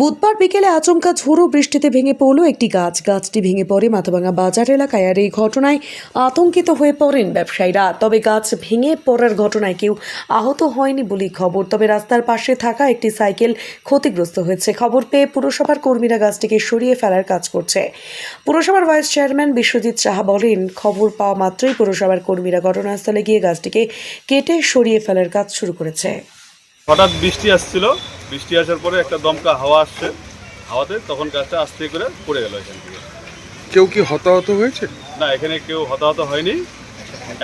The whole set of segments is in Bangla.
বুধবার বিকেলে আচমকা ঝোড়ো বৃষ্টিতে ভেঙে পড়ল একটি গাছ। গাছটি ভেঙে পড়ে মাথাভাঙা বাজার এলাকায় আর এই ঘটনায় আতঙ্কিত হয়ে পড়েন ব্যবসায়ীরা। তবে গাছ ভেঙে পড়ার ঘটনায় কেউ আহত হয়নি বলেই খবর। তবে রাস্তার পাশে থাকা একটি সাইকেল ক্ষতিগ্রস্ত হয়েছে। খবর পেয়ে পুরসভার কর্মীরা গাছটিকে সরিয়ে ফেলার কাজ করছে। পুরসভার ভাইস চেয়ারম্যান বিশ্বজিৎ সাহা বলেন, খবর পাওয়া মাত্রই পুরসভার কর্মীরা ঘটনাস্থলে গিয়ে গাছটিকে কেটে সরিয়ে ফেলার কাজ শুরু করেছে। হঠাৎ বৃষ্টি আসছিল। বৃষ্টি আসার পরে একটা দমকা হাওয়া আসছে। হাওয়াতে তখন গাছটা আস্তে করে পড়ে গেল এখান থেকে। কেউ কি হতাহত হয়েছে? না এখানে কেউ হতাহত হয়নি।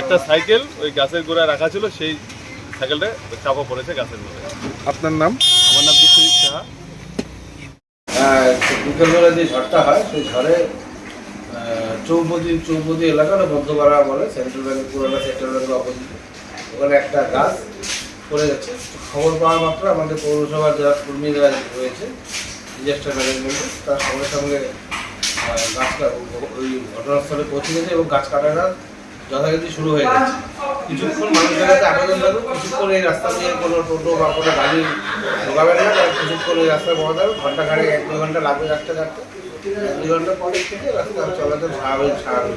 একটা সাইকেল ওই গাছের গোড়ায় রাখা ছিল সেই সাইকেলটা চাপা পড়েছে গাছের মধ্যে। আপনার নাম? আমার নাম বিশ্বজিৎ সাহা। বিকেলবেলা যে ঝড়টা হয় সেই ঝড়ে আহ, চৌপতি এলাকার মধ্যপাড়া বলে সেন্ট্রাল ব্যাংক পুরানা সেন্ট্রাল ব্যাংকের অপোজিটে। ওখানে একটা গাছ পড়ে গেছে খবর পাওয়া মাত্র আমাদের পৌরসভার যারা কর্মীরা রয়েছে ডিজাস্টার ম্যানেজমেন্টে তার সঙ্গে সঙ্গে গাছটা ওই ঘটনাস্থলে পৌঁছে গেছে এবং গাছ কাটাটা যথারীতি শুরু হয়ে গেছে। কিছুক্ষণ মানুষের কাছে আবেদন থাকুক কিছুক্ষণ এই রাস্তা দিয়ে কোনো টোটো বা কোনো গাড়ি ঢোকাবে না, কারণ কিছুক্ষণ এই রাস্তায় বন্ধ যাবে, ঘণ্টা খাড়ে এক দু ঘণ্টা লাগবে রাস্তা কাটতে দুই ঘণ্টা পরে থেকে রাস্তা চলাচল স্বাভাবিক স্বাভাবিক।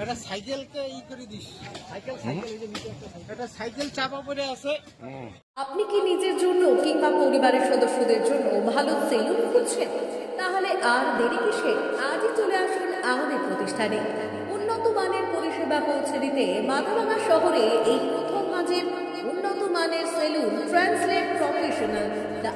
একটা সাইকেলকে ই করে দিস। সাইকেল সাইকেল এই যে নিচে একটা- একটা সাইকেল চাপা পড়ে আছে। আপনি কি নিজের জন্য কিংবা পরিবারের সদস্যদের জন্য ভালো সেলুন খুঁজছেন? তাহলে আর দেরি কিসে? আজই চলে আসুন আমাদের প্রতিষ্ঠানে। উন্নত মানের পরিষেবা পৌঁছে দিতে মাথাভাঙা শহরে এই